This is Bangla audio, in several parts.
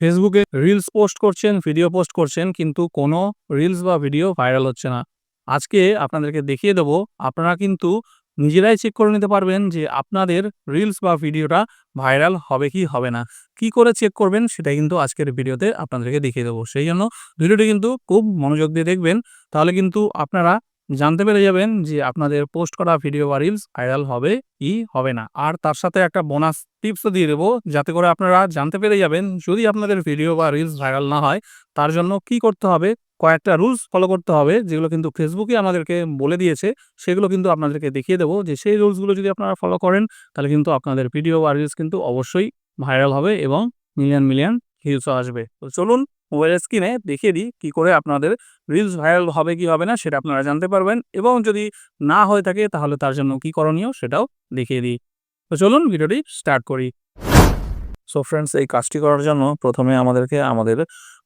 ফেসবুকে রিলস পোস্ট করছেন ভিডিও পোস্ট করছেন, কিন্তু কোনো রিলস বা ভিডিও ভাইরাল হচ্ছে না। আজকে আপনাদেরকে দেখিয়ে দেবো, আপনারা কিন্তু নিজেরাই চেক করে নিতে পারবেন যে আপনাদের রিলস বা ভিডিওটা ভাইরাল হবে কি হবে না। কি করে চেক করবেন সেটা কিন্তু আজকের ভিডিওতে আপনাদেরকে দেখিয়ে দেবো। সেই জন্য ভিডিওটি কিন্তু খুব মনোযোগ দিয়ে দেখবেন, তাহলে কিন্তু আপনারা জানতে পেরে যাবেন যে আপনাদের পোস্ট করা ভিডিও বা রিলস ভাইরাল হবে কি হবে না। আর তার সাথে একটা বোনাস টিপসও দিয়ে দেবো, যাতে করে আপনারা জানতে পেরে যাবেন যদি আপনাদের ভিডিও বা রিলস ভাইরাল না হয়, তার জন্য কি করতে হবে, কয়েকটা রুলস ফলো করতে হবে, যেগুলো কিন্তু ফেসবুকে আমাদেরকে বলে দিয়েছে, সেগুলো কিন্তু আপনাদেরকে দেখিয়ে দেবো। যে সেই রুলসগুলো যদি আপনারা ফলো করেন, তাহলে কিন্তু আপনাদের ভিডিও বা রিলস কিন্তু অবশ্যই ভাইরাল হবে এবং মিলিয়ন মিলিয়ন ভিউসও আসবে। তো চলুন মোবাইলের স্ক্রিনে দেখিয়ে দিই কী করে আপনাদের রিলস ভাইরাল হবে কি হবে না সেটা আপনারা জানতে পারবেন এবং যদি না হয়ে থাকে তাহলে তার জন্য কি করণীয় সেটাও দেখিয়ে দিই। তো চলুন ভিডিওটি স্টার্ট করি। সো ফ্রেন্ডস এই কাজটি করার জন্য প্রথমে আমাদেরকে আমাদের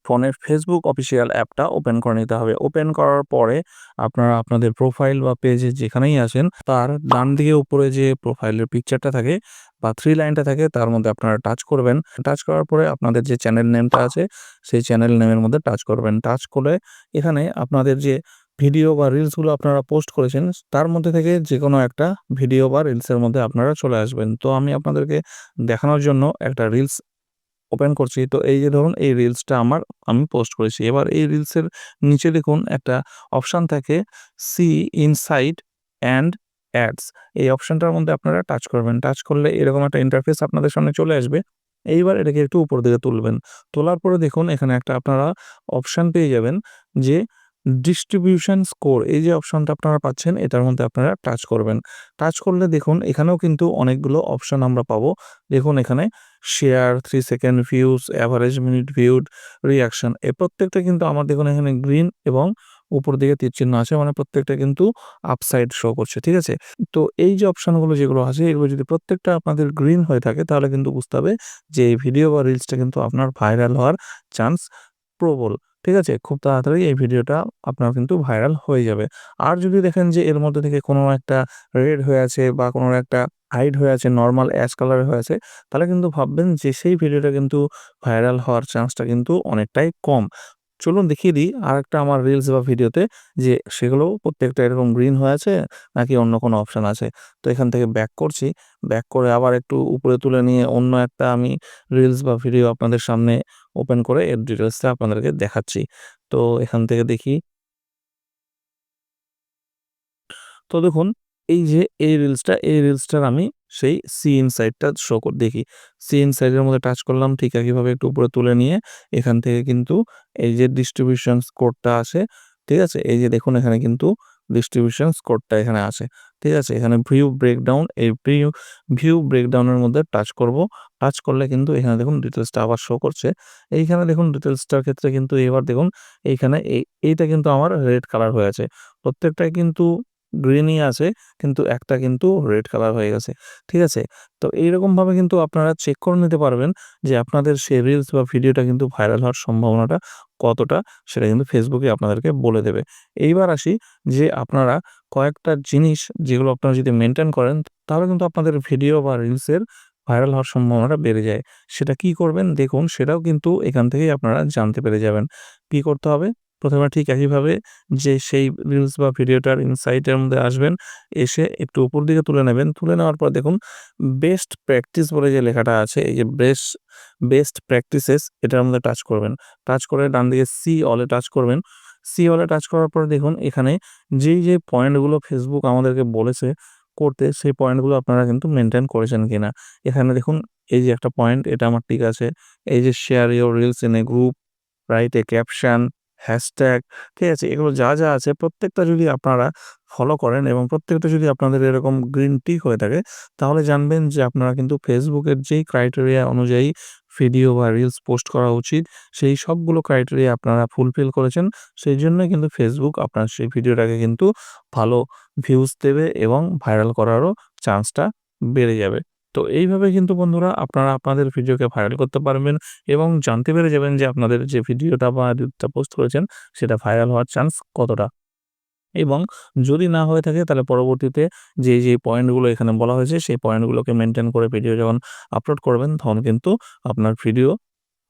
ফোনের ফেসবুক অফিসিয়াল অ্যাপটা ওপেন করে নিতে হবে। ওপেন করার পরে আপনারা আপনাদের প্রোফাইল বা পেজে যেখানেই আসেন, তার ডান দিকে উপরে যে প্রোফাইলের পিকচারটা থাকে বা থ্রি লাইনটা থাকে, তার মধ্যে আপনারা টাচ করবেন। টাচ করার পরে আপনাদের যে চ্যানেল নেমটা আছে, সেই চ্যানেল নেমের মধ্যে টাচ করবেন। টাচ করে এখানে আপনাদের যে ভিডিও বা রিলসগুলো আপনারা পোস্ট করেছেন, তার মধ্যে থেকে যে কোনো একটা ভিডিও বা রিলসের মধ্যে আপনারা চলে আসবেন। তো আমি আপনাদেরকে দেখানোর জন্য একটা রিলস ওপেন করছি। তো এই যে ধরুন, এই রিলসটা আমার, আমি পোস্ট করেছি। এবার এই রিলসের নিচে দেখুন একটা অপশান থাকে সি ইনসাইড অ্যান্ড অ্যাডস এই অপশানটার মধ্যে আপনারা টাচ করবেন। টাচ করলে এরকম একটা ইন্টারফেস আপনাদের সামনে চলে আসবে। এইবার এটাকে একটু উপর দিকে তুলবেন। তোলার পরে দেখুন, এখানে একটা আপনারা অপশান পেয়ে যাবেন যে ডিস্ট্রিবিউশন স্কোর এই যে অপশনটা আপনারা পাচ্ছেন, এটার মধ্যে আপনারা টাচ করবেন। টাচ করলে দেখুন, এখানেও কিন্তু অনেকগুলো অপশন আমরা পাবো। দেখুন এখানে share three second views average minute viewed reaction এ প্রত্যেকটা কিন্তু আমার দেখুন এখানে গ্রিন এবং উপর দিকে তীর চিহ্ন আছে মানে প্রত্যেকটা কিন্তু আপসাইড শো করছে, ঠিক আছে? তো এই যে অপশানগুলো যেগুলো আছে, এগুলো যদি প্রত্যেকটা আপনাদের গ্রিন হয়ে থাকে, তাহলে কিন্তু বুঝতে হবে যে এই ভিডিও বা রিলসটা কিন্তু আপনার ভাইরাল হওয়ার চান্স প্রবল, ঠিক আছে? খুব তাড়াতাড়ি এই ভিডিওটা আপনার কিন্তু ভাইরাল হয়ে যাবে। আর যদি দেখেন যে এর মধ্যে থেকে কোনো একটা রেড হয়ে আছে বা কোনো একটা হাইড হয়ে আছে, নর্মাল অ্যাশ কালার হয়ে আছে, তাহলে কিন্তু ভাববেন যে সেই ভিডিওটা কিন্তু ভাইরাল হওয়ার চান্সটা কিন্তু অনেকটাই কম। চলুন দেখিয়ে দিই আর একটা আমার রিলস বা ভিডিওতে যে সেগুলো প্রত্যেকটা এরকম গ্রিন হয়ে আছে নাকি অন্য কোনো অপশান আছে? তো এখান থেকে ব্যাক করছি। ব্যাক করে আবার একটু উপরে তুলে নিয়ে অন্য একটা আমি রিলস বা ভিডিও আপনাদের সামনে ওপেন করে এর ডিটেলসটা আপনাদেরকে দেখাচ্ছি। তো এখান থেকে দেখি। তো দেখুন, এই যে এই রিলসটা এই রিলসটার আমি সেই সি ইনসাইডটা শো করে, দেখি। সি ইনসাইডের মধ্যে টাচ করলাম, ঠিক একইভাবে একটু উপরে তুলে নিয়ে এখান থেকে কিন্তু এই যে ডিস্ট্রিবিউশন কোডটা আসে, ঠিক আছে? এই যে দেখুন, এখানে কিন্তু ডিস্ট্রিবিউশন কোডটা এখানে আছে। ঠিক আছে? এখানে ভিউ ব্রেকডাউন এই ভিউ ভিউ ব্রেকডাউনের মধ্যে টাচ করব। টাচ করলে কিন্তু এখানে দেখুন ডিটেলসটা আবার শো করছে। এইখানে দেখুন ডিটেলসটার ক্ষেত্রে কিন্তু এবার দেখুন এইখানে এই, এইটা কিন্তু আমার রেড কালার হয়ে আছে। প্রত্যেকটাই কিন্তু গ্রিনই আছে, কিন্তু একটা কিন্তু রেড কালার হয়ে গেছে, ঠিক আছে? তো এইরকমভাবে কিন্তু আপনারা চেক করে নিতে পারবেন যে আপনাদের সে রিলস বা ভিডিওটা কিন্তু ভাইরাল হওয়ার সম্ভাবনাটা কতটা, সেটা কিন্তু ফেসবুকে আপনাদেরকে বলে দেবে। এইবার আসি যে আপনারা কয়েকটা জিনিস যেগুলো আপনারা যদি মেনটেন করেন, তাহলে কিন্তু আপনাদের ভিডিও বা রিলসের ভাইরাল হওয়ার সম্ভাবনাটা বেড়ে যায়। সেটা কি করবেন? দেখুন, সেটাও কিন্তু এখান থেকেই আপনারা জানতে পেরে যাবেন। কি করতে হবে? প্রথমে ঠিক একইভাবে যে সেই রিলস বা ভিডিওটার ইনসাইটের মধ্যে আসবেন, এসে একটু উপর দিকে তুলে নেবেন। তুলে নেওয়ার পর দেখুন বেস্ট প্র্যাকটিস বলে যে লেখাটা আছে, এই যে বেস্ট বেস্ট প্র্যাকটিসেস এটার মধ্যে টাচ করবেন। টাচ করে ডান দিকে সি অলে টাচ করবেন। সি অলে টাচ করার পর দেখুন, এখানে যেই যে পয়েন্টগুলো ফেসবুক আমাদেরকে বলেছে করতে, সেই পয়েন্টগুলো আপনারা কিন্তু মেনটেন করেছেন কিনা। এখানে দেখুন, এই যে একটা পয়েন্ট এটা আমার ঠিক আছে। এই যে share your reels in a group write a caption hashtag ঠিক আছে? এগুলো যা যা আছে প্রত্যেকটা যদি আপনারা ফলো করেন এবং প্রত্যেকটা যদি আপনাদের এরকম গ্রিন টিক হয়ে থাকে, তাহলে জানবেন যে আপনারা কিন্তু ফেসবুকের যেই ক্রাইটেরিয়া অনুযায়ী ভিডিও বা রিলস পোস্ট করা উচিত, সেই সবগুলো ক্রাইটেরিয়া আপনারা ফুলফিল করেছেন, সেই জন্যই কিন্তু ফেসবুক আপনার সেই ভিডিওটাকে কিন্তু ভালো ভিউজ দেবে এবং ভাইরাল করারও চান্সটা বেড়ে যাবে। তো এইভাবে কিন্তু বন্ধুরা আপনারা আপনাদের ভিডিওকে ভাইরাল করতে পারবেন এবং জানতে পেরে যাবেন যে আপনাদের যে ভিডিওটা বা রিলসটা পোস্ট করেছেন সেটা ভাইরাল হওয়ার চান্স কতটা এবং যদি না হয়ে থাকে তাহলে পরবর্তীতে যে যে পয়েন্টগুলো এখানে বলা হয়েছে সেই পয়েন্টগুলোকে মেনটেন করে ভিডিও যখন আপলোড করবেন তখন কিন্তু আপনার ভিডিও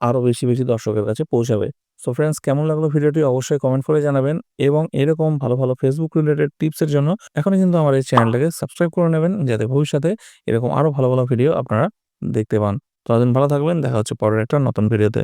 আরও বেশি, বেশি দর্শকের কাছে পৌঁছাবে। সো ফ্রেন্ডস কেমন লাগল ভিডিওটি অবশ্যই কমেন্ট করে জানাবেন এবং এরকম ভালো, ভালো ফেসবুক রিলেটেড টিপসের জন্য এখনই কিন্তু আমার এই চ্যানেলটাকে সাবস্ক্রাইব করে নেবেন যাতে ভবিষ্যতে এরকম আরও ভালো, ভালো ভিডিও আপনারা দেখতে পান। ততদিন ভালো থাকবেন। দেখা হচ্ছে পরের একটা নতুন ভিডিওতে।